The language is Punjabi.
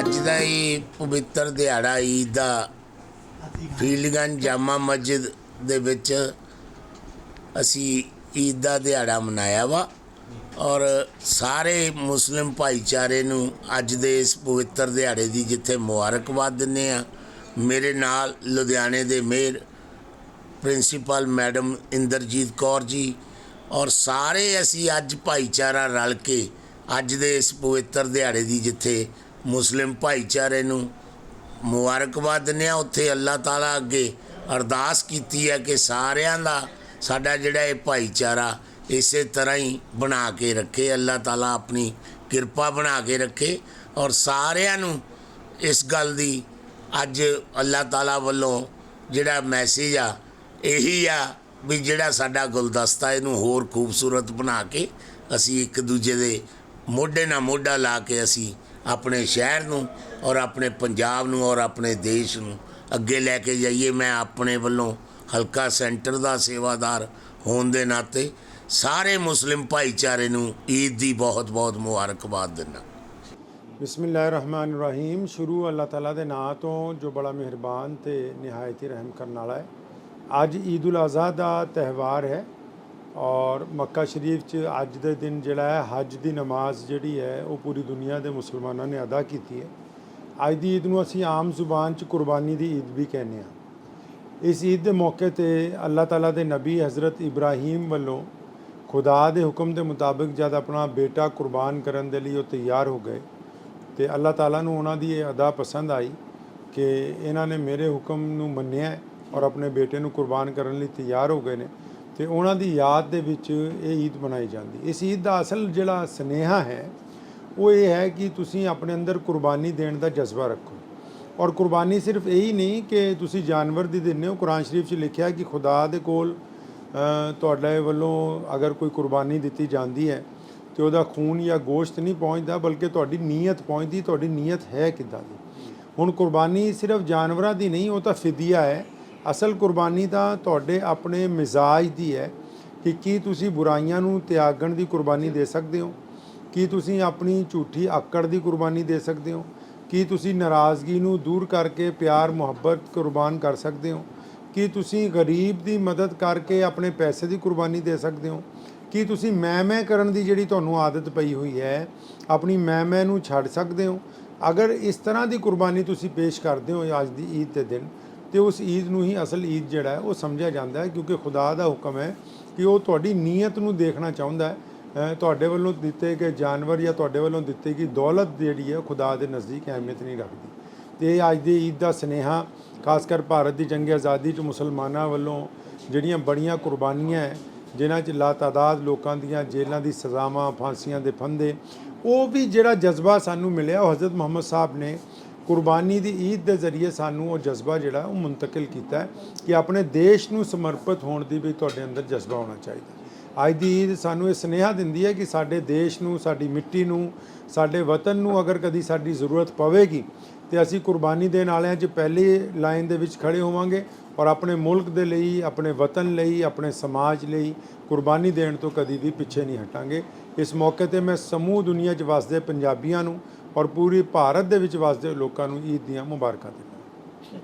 ਅੱਜ ਦਾ ਇਹ ਪਵਿੱਤਰ ਦਿਹਾੜਾ ਈਦ ਦਾ ਫੀਲਡਗੰਜ ਜਾਮਾ ਮਸਜਿਦ ਦੇ ਵਿੱਚ ਅਸੀਂ ਈਦ ਦਾ ਦਿਹਾੜਾ ਮਨਾਇਆ ਵਾ ਔਰ ਸਾਰੇ ਮੁਸਲਿਮ ਭਾਈਚਾਰੇ ਨੂੰ ਅੱਜ ਦੇ ਇਸ ਪਵਿੱਤਰ ਦਿਹਾੜੇ ਦੀ ਜਿੱਥੇ ਮੁਬਾਰਕਬਾਦ ਦਿੰਦੇ ਆ ਮੇਰੇ ਨਾਲ ਲੁਧਿਆਣੇ ਦੇ mayor principal madam Inderjit Kaur ji ਔਰ ਸਾਰੇ ਅਸੀਂ ਅੱਜ ਭਾਈਚਾਰਾ ਰਲ ਕੇ ਅੱਜ ਦੇ ਇਸ ਪਵਿੱਤਰ ਦਿਹਾੜੇ ਦੀ ਜਿੱਥੇ ਮੁਸਲਿਮ ਭਾਈਚਾਰੇ ਨੂੰ ਮੁਬਾਰਕਬਾਦ ਦਿੰਦੇ ਹਾਂ ਉੱਥੇ ਅੱਲਾਹ ਤਾਲਾ ਅੱਗੇ ਅਰਦਾਸ ਕੀਤੀ ਹੈ ਕਿ ਸਾਰਿਆਂ ਦਾ ਸਾਡਾ ਜਿਹੜਾ ਇਹ ਭਾਈਚਾਰਾ ਇਸੇ ਤਰ੍ਹਾਂ ਹੀ ਬਣਾ ਕੇ ਰੱਖੇ, ਅੱਲਾਹ ਤਾਲਾ ਆਪਣੀ ਕਿਰਪਾ ਬਣਾ ਕੇ ਰੱਖੇ ਔਰ ਸਾਰਿਆਂ ਨੂੰ ਇਸ ਗੱਲ ਦੀ ਅੱਜ ਅੱਲਾਹ ਤਾਲਾ ਵੱਲੋਂ ਜਿਹੜਾ ਮੈਸੇਜ ਆ, ਇਹੀ ਆ ਵੀ ਜਿਹੜਾ ਸਾਡਾ ਗੁਲਦਸਤਾ ਇਹਨੂੰ ਹੋਰ ਖੂਬਸੂਰਤ ਬਣਾ ਕੇ ਅਸੀਂ ਇੱਕ ਦੂਜੇ ਦੇ ਮੋਢੇ ਨਾਲ ਮੋਢਾ ਲਾ ਕੇ ਅਸੀਂ ਆਪਣੇ ਸ਼ਹਿਰ ਨੂੰ ਔਰ ਆਪਣੇ ਪੰਜਾਬ ਨੂੰ ਔਰ ਆਪਣੇ ਦੇਸ਼ ਨੂੰ ਅੱਗੇ ਲੈ ਕੇ ਜਾਈਏ। ਮੈਂ ਆਪਣੇ ਵੱਲੋਂ ਹਲਕਾ ਸੈਂਟਰ ਦਾ ਸੇਵਾਦਾਰ ਹੋਣ ਦੇ ਨਾਤੇ ਸਾਰੇ ਮੁਸਲਿਮ ਭਾਈਚਾਰੇ ਨੂੰ ਈਦ ਦੀ ਬਹੁਤ-ਬਹੁਤ ਮੁਬਾਰਕਬਾਦ ਦਿੰਦਾ। ਬਿਸਮਿਲ੍ਲਾਹਿਰਰਹਿਮਾਨਿਰਰਹੀਮ। ਸ਼ੁਰੂ ਅੱਲਾਹ ਤਾਲਾ ਦੇ ਨਾਂ ਤੋਂ ਜੋ ਬੜਾ ਮਿਹਰਬਾਨ ਤੇ ਨਿਹਾਇਤ ਹੀ ਰਹਿਮ ਕਰਨ ਵਾਲਾ ਹੈ। ਅੱਜ ਈਦ ਉਲ ਅਜ਼ਹਾ ਦਾ ਤਿਹਵਾਰ ਹੈ। ਔਰ ਮੱਕਾ ਸ਼ਰੀਫ 'ਚ ਅੱਜ ਦੇ ਦਿਨ ਜਿਹੜਾ ਹੈ, ਹਜ ਦੀ ਨਮਾਜ਼ ਜਿਹੜੀ ਹੈ, ਉਹ ਪੂਰੀ ਦੁਨੀਆ ਦੇ ਮੁਸਲਮਾਨਾਂ ਨੇ ਅਦਾ ਕੀਤੀ ਹੈ। ਅੱਜ ਦੀ ਈਦ ਨੂੰ ਅਸੀਂ ਆਮ ਜ਼ੁਬਾਨ 'ਚ ਕੁਰਬਾਨੀ ਦੀ ਈਦ ਵੀ ਕਹਿੰਦੇ ਹਾਂ। ਇਸ ਈਦ ਦੇ ਮੌਕੇ ਤੇ ਅੱਲਾਹ ਤਾਲਾ ਦੇ ਨਬੀ ਹਜ਼ਰਤ ਇਬਰਾਹੀਮ ਵੱਲੋਂ ਖੁਦਾ ਦੇ ਹੁਕਮ ਦੇ ਮੁਤਾਬਿਕ ਜਦ ਆਪਣਾ ਬੇਟਾ ਕੁਰਬਾਨ ਕਰਨ ਦੇ ਲਈ ਉਹ ਤਿਆਰ ਹੋ ਗਏ ਤੇ ਅੱਲਾਹ ਤਾਲਾ ਨੂੰ ਉਹਨਾਂ ਦੀ ਇਹ ਅਦਾ ਪਸੰਦ ਆਈ ਕਿ ਇਹਨਾਂ ਨੇ ਮੇਰੇ ਹੁਕਮ ਨੂੰ ਮੰਨਿਆ ਔਰ ਆਪਣੇ ਬੇਟੇ ਨੂੰ ਕੁਰਬਾਨ ਕਰਨ ਲਈ ਤਿਆਰ ਹੋ ਗਏ ਨੇ। ਤੇ ਉਹਨਾਂ ਦੀ ਯਾਦ ਦੇ ਵਿੱਚ ਇਹ ਈਦ ਮਨਾਈ ਜਾਂਦੀ। ਇਸ ਈਦ ਦਾ ਅਸਲ ਜਿਹੜਾ ਸਨੇਹਾ ਹੈ, ਉਹ ਇਹ ਹੈ ਕਿ ਤੁਸੀਂ ਆਪਣੇ ਅੰਦਰ ਕੁਰਬਾਨੀ ਦੇਣ ਦਾ ਜਜ਼ਬਾ ਰੱਖੋ। ਔਰ ਕੁਰਬਾਨੀ ਸਿਰਫ ਇਹੀ ਨਹੀਂ ਕਿ ਤੁਸੀਂ ਜਾਨਵਰ ਦੀ ਦਿੰਦੇ ਹੋ। ਕੁਰਾਨ ਸ਼ਰੀਫ 'ਚ ਲਿਖਿਆ ਕਿ ਖੁਦਾ ਦੇ ਕੋਲ ਤੁਹਾਡੇ ਵੱਲੋਂ ਅਗਰ ਕੋਈ ਕੁਰਬਾਨੀ ਦਿੱਤੀ ਜਾਂਦੀ ਹੈ, ਤੇ ਉਹਦਾ ਖੂਨ ਜਾਂ ਗੋਸ਼ਤ ਨਹੀਂ ਪਹੁੰਚਦਾ, ਬਲਕਿ ਤੁਹਾਡੀ ਨੀਅਤ ਪਹੁੰਚਦੀ, ਤੁਹਾਡੀ ਨੀਅਤ ਹੈ ਕਿੱਦਾਂ ਦੀ? ਹੁਣ ਕੁਰਬਾਨੀ ਸਿਰਫ ਜਾਨਵਰਾਂ ਦੀ ਨਹੀਂ, ਉਹ ਤਾਂ ਫਿਦਿਆ ਹੈ। ਅਸਲ ਕੁਰਬਾਨੀ ਤਾਂ ਤੁਹਾਡੇ ਆਪਣੇ ਮਿਜ਼ਾਜ ਦੀ ਹੈ ਕਿ ਕੀ ਤੁਸੀਂ ਬੁਰਾਈਆਂ ਨੂੰ ਤਿਆਗਣ ਦੀ ਕੁਰਬਾਨੀ ਦੇ ਸਕਦੇ ਹੋ? ਕੀ ਤੁਸੀਂ ਆਪਣੀ ਝੂਠੀ ਆਕੜ ਦੀ ਕੁਰਬਾਨੀ ਦੇ ਸਕਦੇ ਹੋ? ਕੀ ਤੁਸੀਂ ਨਾਰਾਜ਼ਗੀ ਨੂੰ ਦੂਰ ਕਰਕੇ ਪਿਆਰ, ਮੁਹੱਬਤ, ਕੁਰਬਾਨ ਕਰ ਸਕਦੇ ਹੋ? ਕੀ ਤੁਸੀਂ ਗਰੀਬ ਦੀ ਮਦਦ ਕਰਕੇ ਆਪਣੇ ਪੈਸੇ ਦੀ ਕੁਰਬਾਨੀ ਦੇ ਸਕਦੇ ਹੋ? ਕੀ ਤੁਸੀਂ ਮੈਂ ਮੈਂ ਕਰਨ ਦੀ ਜਿਹੜੀ ਤੁਹਾਨੂੰ ਆਦਤ ਪਈ ਹੋਈ ਹੈ, ਆਪਣੀ ਮੈਂ ਮੈਂ ਨੂੰ ਛੱਡ ਸਕਦੇ ਹੋ? ਅਗਰ ਇਸ ਤਰ੍ਹਾਂ ਦੀ ਕੁਰਬਾਨੀ ਤੁਸੀਂ ਪੇਸ਼ ਕਰਦੇ ਹੋ ਅੱਜ ਦੀ ਈਦ ਦੇ ਦਿਨ ਤੇ ਉਸ ਈਦ ਨੂੰ ਹੀ ਅਸਲ ਈਦ ਜਿਹੜਾ ਹੈ, ਉਹ ਸਮਝਿਆ ਜਾਂਦਾ ਹੈ ਕਿਉਂਕਿ ਖੁਦਾ ਦਾ ਹੁਕਮ ਹੈ ਕਿ ਉਹ ਤੁਹਾਡੀ ਨੀਅਤ ਨੂੰ ਦੇਖਣਾ ਚਾਹੁੰਦਾ ਹੈ। ਤੁਹਾਡੇ ਵੱਲੋਂ ਦਿੱਤੇ ਗਏ ਜਾਨਵਰ ਜਾਂ ਤੁਹਾਡੇ ਵੱਲੋਂ ਦਿੱਤੀ ਗਈ ਦੌਲਤ ਜਿਹੜੀ ਹੈ, ਉਹ ਖੁਦਾ ਦੇ ਨਜ਼ਦੀਕ ਅਹਿਮੀਅਤ ਨਹੀਂ ਰੱਖਦੀ। ਤੇ ਇਹ ਅੱਜ ਦੀ ਈਦ ਦਾ ਸਨੇਹਾ, ਖਾਸ ਕਰ ਭਾਰਤ ਦੀ ਜੰਗ ਆਜ਼ਾਦੀ 'ਚ ਮੁਸਲਮਾਨਾਂ ਵੱਲੋਂ ਜਿਹੜੀਆਂ ਬੜੀਆਂ ਕੁਰਬਾਨੀਆਂ ਹੈ, ਜਿਨ੍ਹਾਂ 'ਚ ਲਾਤਾਦਾਦ ਲੋਕਾਂ ਦੀਆਂ ਜੇਲ੍ਹਾਂ ਦੀ ਸਜ਼ਾਵਾਂ, ਫਾਂਸੀਆਂ ਦੇ ਫੰਦੇ, ਉਹ ਵੀ ਜਿਹੜਾ ਜਜ਼ਬਾ ਸਾਨੂੰ ਮਿਲਿਆ, ਉਹ ਹਜ਼ਰਤ ਮੁਹੰਮਦ ਸਾਹਿਬ ਨੇ ਕੁਰਬਾਨੀ ਦੀ ਈਦ ਦੇ ਜ਼ਰੀਏ ਸਾਨੂੰ ਉਹ ਜਜ਼ਬਾ ਜਿਹੜਾ ਉਹ ਮੁੰਤਕਿਲ ਕੀਤਾ ਕਿ ਆਪਣੇ ਦੇਸ਼ ਨੂੰ ਸਮਰਪਿਤ ਹੋਣ ਦੀ ਵੀ ਤੁਹਾਡੇ ਅੰਦਰ ਜਜ਼ਬਾ ਹੋਣਾ ਚਾਹੀਦਾ ਅੱਜ ਦੀ ਈਦ ਸਾਨੂੰ ਇਹ ਸੁਨੇਹਾ ਦਿੰਦੀ ਹੈ ਕਿ ਸਾਡੇ ਦੇਸ਼ ਨੂੰ, ਸਾਡੀ ਮਿੱਟੀ ਨੂੰ, ਸਾਡੇ ਵਤਨ ਨੂੰ ਅਗਰ ਕਦੀ ਸਾਡੀ ਜ਼ਰੂਰਤ ਪਵੇਗੀ, ਤੇ ਅਸੀਂ ਕੁਰਬਾਨੀ ਦੇਣ ਵਾਲਿਆਂ 'ਚ ਪਹਿਲੀ ਲਾਈਨ ਦੇ ਵਿੱਚ ਖੜੇ ਹੋਵਾਂਗੇ ਔਰ ਆਪਣੇ ਮੁਲਕ ਦੇ ਲਈ, ਆਪਣੇ ਵਤਨ ਲਈ, ਆਪਣੇ ਸਮਾਜ ਲਈ ਕੁਰਬਾਨੀ ਦੇਣ ਤੋਂ ਕਦੀ ਵੀ ਪਿੱਛੇ ਨਹੀਂ ਹਟਾਂਗੇ। ਇਸ ਮੌਕੇ ਤੇ ਮੈਂ ਸਮੂਹ ਦੁਨੀਆ 'ਚ ਵਸਦੇ ਪੰਜਾਬੀਆਂ ਨੂੰ ਔਰ ਪੂਰੀ ਭਾਰਤ ਦੇ ਵਿੱਚ ਵਸਦੇ ਲੋਕਾਂ ਨੂੰ ਈਦ ਦੀਆਂ ਮੁਬਾਰਕਾਂ ਦਿੰਦਾ